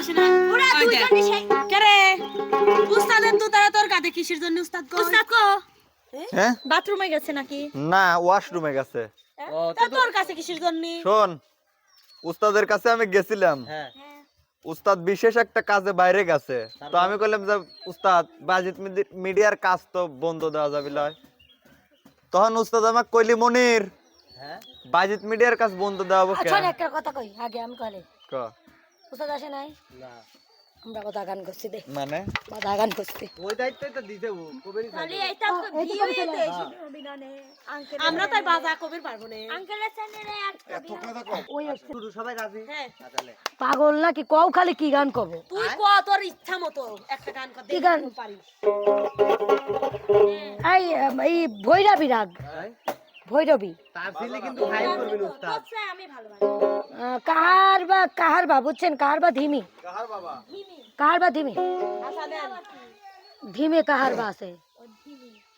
আসে না। ওরা। দুজনই সেই কে উস্তাদের তো তারা তোর কাঁধে কিসের জন্য উস্তাদ কয়? উস্তাদ কো। হ্যাঁ? বাথরুমে গেছে নাকি? না ওয়াশরুমে গেছে। তা তোর কাছে কিসের জন্য? শোন উস্তাদের কাছে আমি গেছিলাম। হ্যাঁ। উস্তাদ বিশেষ একটা কাজে বাইরে গেছে। তো আমি বললাম যে উস্তাদ বাজিত মিডিয়ার কাজ তো বন্ধ দেওয়া যাবে লয় তখন উস্তাদ আমাকে কইলি মনির হ্যাঁ? বাজিত মিডিয়ার কাজ বন্ধ দেওয়া হবে আচ্ছা একটা কথা কই আগে আমি কলে। ক, উস্তাদ আসে নাই? না। আমরা কথা গান করছি দে। মানে? বাধা গান করছি। ওই দায়িত্বই তো দিতে ও কবেরই খালি এইটা তো দে আঙ্কেল আমরা তাই বাজা কবির পারব না। আঙ্কেলের চ্যানেলে একটা ওই একটা শুরু সবাই রাজি? হ্যাঁ। পাগল নাকি? কও খালি কি গান কব তুই ক তোর ইচ্ছা মতো একটা গান কর কি গান? পারিস। এই এই ভৈরবী রাগ। ভৈরবী। তার ছেলে কিন্তু ফাইল করবে উস্তাদ। তোর আমি ভালোবাসি আহ, কাহার বা কাহার বা বুঝছেন? কাহার বা ধিমি? কাহার বা ধিমি? আচ্ছা ধিমে কাহার বা আছে?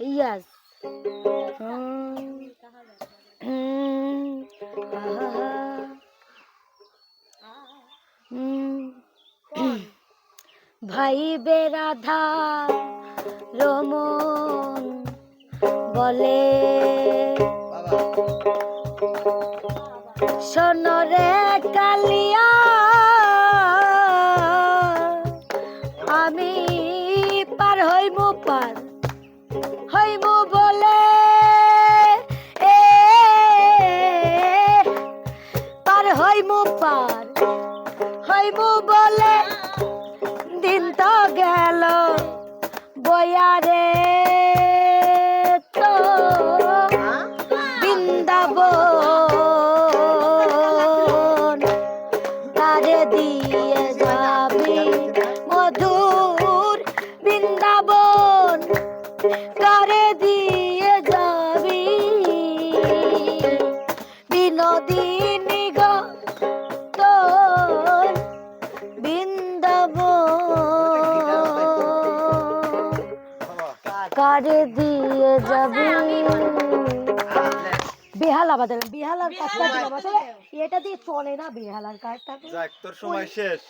ইয়াস ভাই বেরাধা রমন বলে সোনরে কালিয়া, আমি পার হইমু পার, হইমু বলে এ পার হইমু পার, হইমু বলে দিন তো গেল বয়ারে গো তোর বৃন্দাবন। কারে দিয়ে যাবি? বেহালা বাজালাম বেহালার কাজটা এটা দিয়ে চলে না বেহালার কাজ থাকে তোর সময় শেষ।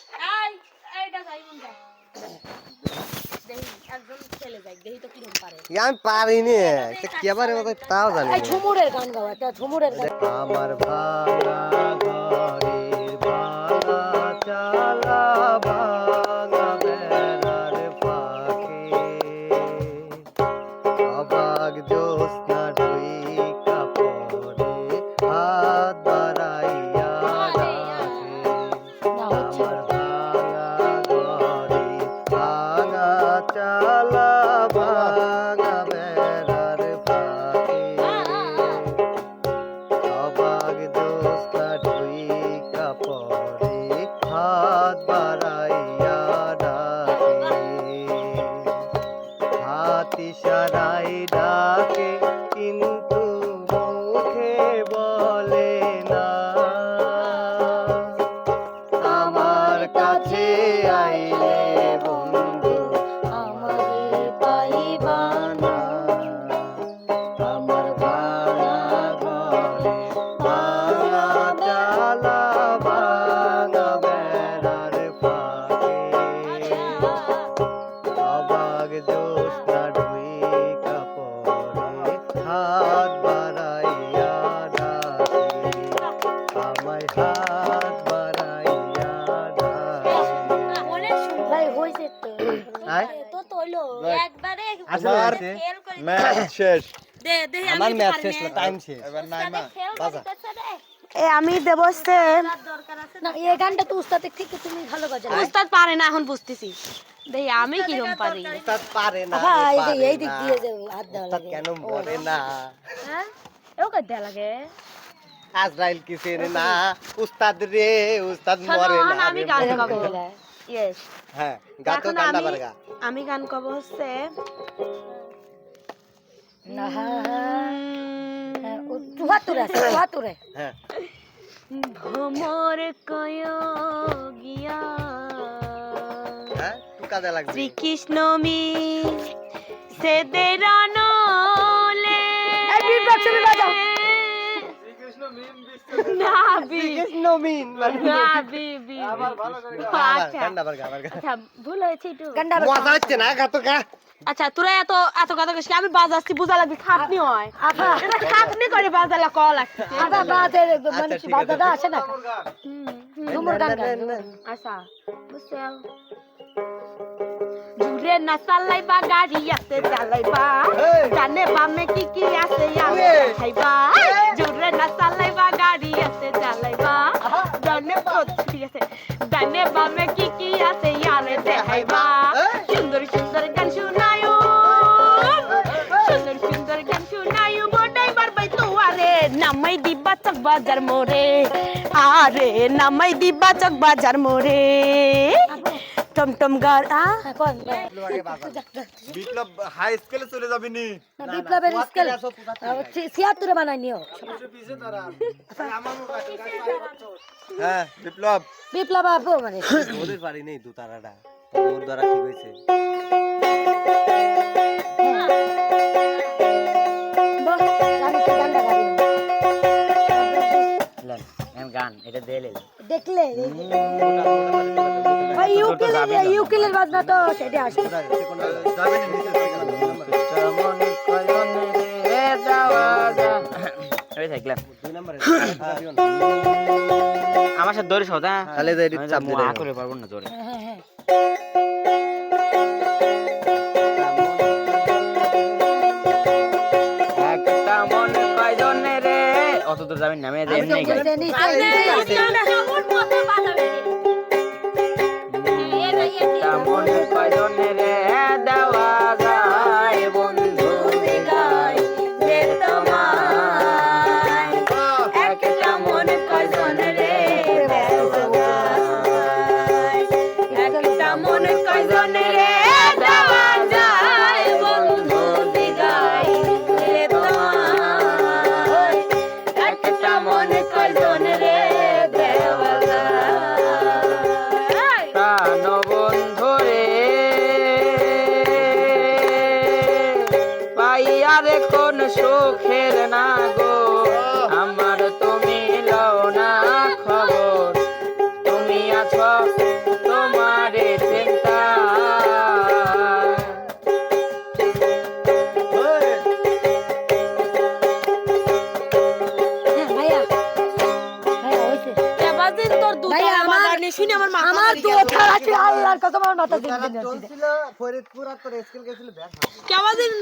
তো পারে। আমি পারিনি এটা কি আবার তাও জানি এই ঝুমুরের গান গাও একটা ঝুমুরের গান। আমার ভাঙা ঘরের ভাঙা হাত বাড়াইয়া একবারে আমার ফেল করে ম্যাচ শেষ। দে দেখি আমার আমি ম্যাচ শেষ টাইম শেষ। এবার নাইমা ফেল করতেছে রে এ আমি দেব হচ্ছে দরকার আছে না এই গানটা তো উস্তাদের থেকে তুমি ভালো বাজাও উস্তাদ পারে না এখন বুঝতেছি। দেখি আমি কীরকম পারি? উস্তাদ পারে না হ্যাঁ এই যে পারে এই দিক না। দিয়ে যে হাত দেওয়া উস্তাদ লাগে। কেন মরে না? হ্যাঁ? এও কাজ দেয়া লাগে? আজরাইল কি চেনে না? উস্তাদ রে উস্তাদ শোনো, মরে এখন না আমি রে, গান মরে গাবো। ইয়েস হ্যাঁ গা তো গান্ডা আমি বারগা আমি গান কব হচ্ছে ভ্রমর কয় গিয়া। হ্যাঁ শ্রীকৃষ্ণ মি সেদের নলে এই বিপ্লব ছবি বাজাও। না বি। নমিন মানে না বি বি। আচ্ছা বার্গা আচ্ছা। ভুল হয়েছে একটু। মজা হচ্ছে না গা তো গা। আচ্ছা তোরা এত এত কথা কইস আমি বাজাচ্ছি বুঝা লাগবে খাটনি হয়। আপা এটা খাটনি করে বাজালা ক লাগছে আপা বাদের মানে। বাজাটা আসে না। ঘুমুর গান। আচ্ছা বুঝছ জুড়ে না চালাইবা গাড়ি আছে চালাইবা জানে বামে কি কি আছে আমি দেখাইবা বাজার মোরে আরে নামাই দিবা চক বাজার মোরে টমটম গার আ? বিপ্লব হাই স্কুলে চলে যাবি নি? না বিপ্লবের স্কেল ছিয়াত্তরে বানাই নিও। হ্যাঁ বিপ্লব। বিপ্লব আপু মানে ওদের পারি নেই দু তারাটা। ওর দ্বারা ঠিক হয়েছে। এটা দেলে। দেখলে? ভাই ইউকেলের ইউকেলের বাজনা তো সেটা নম্বরে আমার সাথে দৌড়ে সদা তাহলে তো চাপ দিলে করে পারব না জোরে অত দূর যাবেন না আমি এমনি গাই নিচে, নিচে, নিচে। সুখের না আল্লাহর কসম আমার মাথা দিন দিন? চলছিল ফরিদপুর আর তোর স্কুল গেছিল ব্যাগ কেবাদিন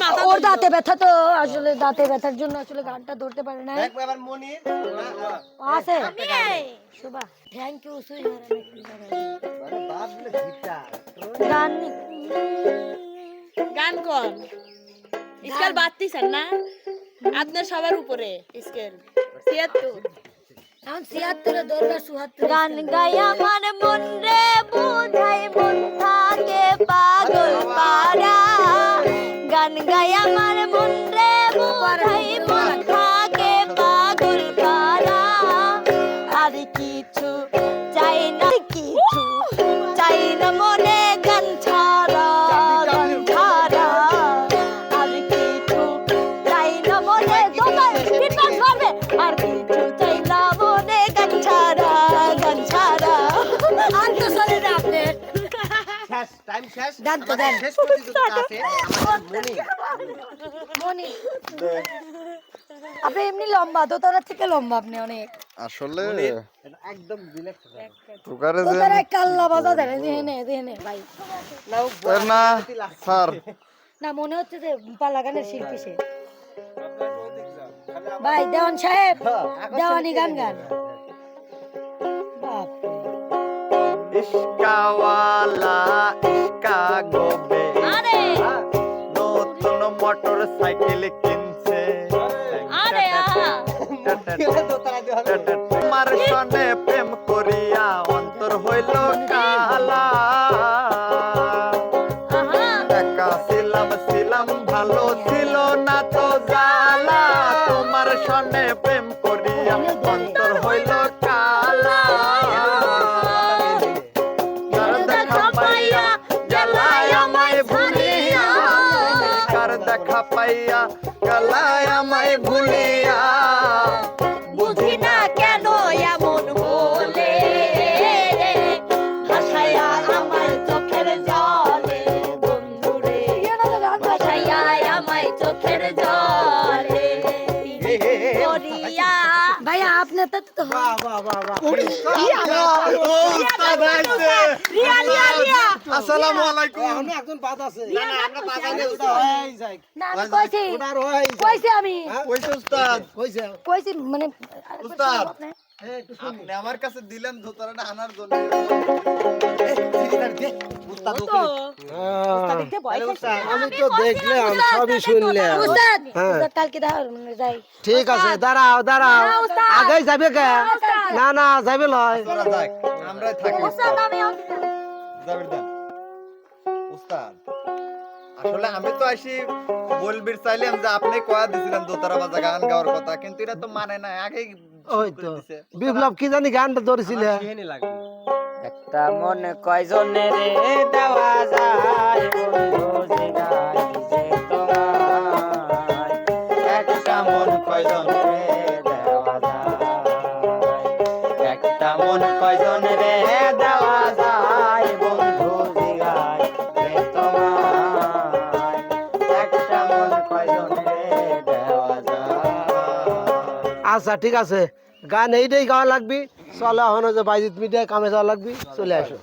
না ওর দাঁতে ব্যথা তো আসলে দাঁতে ব্যথার জন্য আসলে গানটা ধরতে পারে না আবার মনির? আছে। শুভা। থ্যাংক ইউ সুই আরে বাপ বলে গিটার। গান। গান কোন স্কেল বাড়তিছেন না? আপনার সবার উপরে স্কেল। গান গায়া আমার মন রে বুঝাই মন থাকে পাগল পারা গান গায়া আমার মন রে দেন তো, দেন। মনি আপনি এমনি লম্বা দোতারা থেকে লম্বা আপনি অনেক। আসলে একদম তুকারে যে কাল্লা বাজা দেন দেনে দেনে ভাই। না স্যার। না মনে হচ্ছে যে পালা গানের শিল্পী সে। ভাই দেওয়ান সাহেব দেওয়ানি গান গান। বাপ ইস্কাওয়ালা ইস্কা গোবে আরে। নতুন মোটর সাইকেল কিনছে। পাইয়া গলায় আমায় ভুলিয়া। বুঝি না কেন এমন বলে চোখের জলে। কে বাহ বাহ বাহ বাহ। রিয়া রিয়া রিয়া আসসালামু আলাইকুম। আমি একজন বাদ আছে। না না আমরা বাজানে উস্তাদ যাই না আমি কইছি। হয়ে যায়। কইছি আমি। কইছে উস্তাদ কইছে কইছি মানে উস্তাদ। এই আপনি আমার কাছে দিলেন ধোতারাটা আনার জন্য। হ্যাঁ। আমি তো দেখলাম সবই শুনলাম। হ্যাঁ। ঠিক আছে দাঁড়াও দাঁড়াও। আগে যাবে কে? না না যাবে লয় আমরাই থাকি উস্তাদ। আসলে আমি তো আসি বলবির চাইলাম যে আপনি কয়া দিছিলেন দোতারা বাজা গান গাওয়ার কথা কিন্তু এটা তো মানে না আগেই ওই তো। বিপ্লব কি জানি গানটা ধরেছিল? একটা মনে কয়জনে রে দেওয়া যায় একটা মন কয়জন রে দেওয়া যায়। একটা মন কয়জন আচ্ছা ঠিক আছে। গান এইটাই গাওয়া লাগবি। চলে এখন যে বাইজিত মিডিয়ায় কামে যাওয়া লাগবি। চলে আসো।